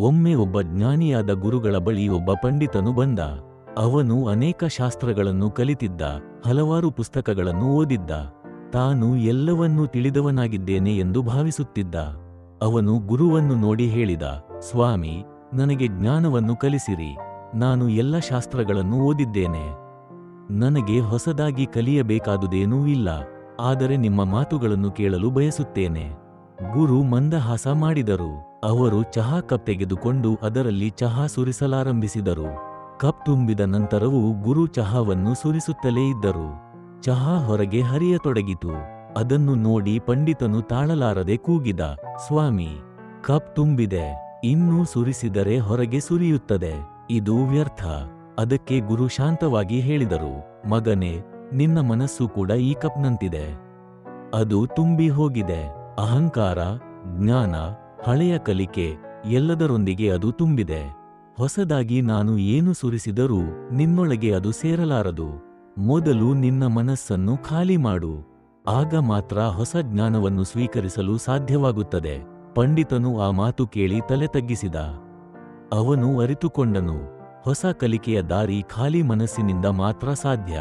ಒಮ್ಮೆ ಒಬ್ಬ ಜ್ಞಾನಿಯಾದ ಗುರುಗಳ ಬಳಿ ಒಬ್ಬ ಪಂಡಿತನು ಬಂದ. ಅವನು ಅನೇಕ ಶಾಸ್ತ್ರಗಳನ್ನು ಕಲಿತಿದ್ದ, ಹಲವಾರು ಪುಸ್ತಕಗಳನ್ನು ಓದಿದ್ದ. ತಾನು ಎಲ್ಲವನ್ನೂ ತಿಳಿದವನಾಗಿದ್ದೇನೆ ಎಂದು ಭಾವಿಸುತ್ತಿದ್ದ. ಅವನು ಗುರುವನ್ನು ನೋಡಿ ಹೇಳಿದ, ಸ್ವಾಮಿ, ನನಗೆ ಜ್ಞಾನವನ್ನು ಕಲಿಸಿರಿ. ನಾನು ಎಲ್ಲ ಶಾಸ್ತ್ರಗಳನ್ನು ಓದಿದ್ದೇನೆ. ನನಗೆ ಹೊಸದಾಗಿ ಕಲಿಯಬೇಕಾದುದೇನೂ ಇಲ್ಲ. ಆದರೆ ನಿಮ್ಮ ಮಾತುಗಳನ್ನು ಕೇಳಲು ಬಯಸುತ್ತೇನೆ. ಗುರು ಮಂದಹಾಸ ಮಾಡಿದರು. ಅವರು ಚಹಾ ಕಪ್ ತೆಗೆದುಕೊಂಡು ಅದರಲ್ಲಿ ಚಹಾ ಸುರಿಸಲಾರಂಭಿಸಿದರು. ಕಪ್ ತುಂಬಿದ ನಂತರವೂ ಗುರು ಚಹಾವನ್ನು ಸುರಿಸುತ್ತಲೇ ಇದ್ದರು. ಚಹಾ ಹೊರಗೆ ಹರಿಯತೊಡಗಿತು. ಅದನ್ನು ನೋಡಿ ಪಂಡಿತನು ತಾಳಲಾರದೆ ಕೂಗಿದ, ಸ್ವಾಮಿ, ಕಪ್ ತುಂಬಿದೆ, ಇನ್ನೂ ಸುರಿಸಿದರೆ ಹೊರಗೆ ಸುರಿಯುತ್ತದೆ. ಇದು ವ್ಯರ್ಥ. ಅದಕ್ಕೆ ಗುರು ಶಾಂತವಾಗಿ ಹೇಳಿದರು, ಮಗನೇ, ನಿನ್ನ ಮನಸ್ಸು ಕೂಡ ಈ ಕಪ್ನಂತಿದೆ. ಅದು ತುಂಬಿ ಹೋಗಿದೆ. ಅಹಂಕಾರ, ಜ್ಞಾನ ಹಳೆಯ ಕಲಿಕೆ ಎಲ್ಲದರೊಂದಿಗೆ ಅದು ತುಂಬಿದೆ. ಹೊಸದಾಗಿ ನಾನು ಏನು ಸುರಿಸಿದರೂ ನಿನ್ನೊಳಗೆ ಅದು ಸೇರಲಾರದು. ಮೊದಲು ನಿನ್ನ ಮನಸ್ಸನ್ನು ಖಾಲಿ ಮಾಡು. ಆಗ ಮಾತ್ರ ಹೊಸ ಜ್ಞಾನವನ್ನು ಸ್ವೀಕರಿಸಲು ಸಾಧ್ಯವಾಗುತ್ತದೆ. ಪಂಡಿತನು ಆ ಮಾತು ಕೇಳಿ ತಲೆ ತಗ್ಗಿಸಿದ. ಅವನು ಅರಿತುಕೊಂಡನು. ಹೊಸ ಕಲಿಕೆಯ ದಾರಿ ಖಾಲಿ ಮನಸ್ಸಿನಿಂದ ಮಾತ್ರ ಸಾಧ್ಯ.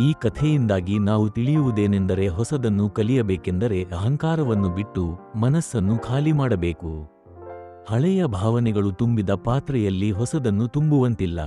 ಈ ಕಥೆಯಿಂದಾಗಿ ನಾವು ತಿಳಿಯುವುದೇನೆಂದರೆ ಹೊಸದನ್ನು ಕಲಿಯಬೇಕೆಂದರೆ ಅಹಂಕಾರವನ್ನು ಬಿಟ್ಟು ಮನಸ್ಸನ್ನು ಖಾಲಿ ಮಾಡಬೇಕು. ಹಳೆಯ ಭಾವನೆಗಳು ತುಂಬಿದ ಪಾತ್ರೆಯಲ್ಲಿ ಹೊಸದನ್ನು ತುಂಬುವಂತಿಲ್ಲ.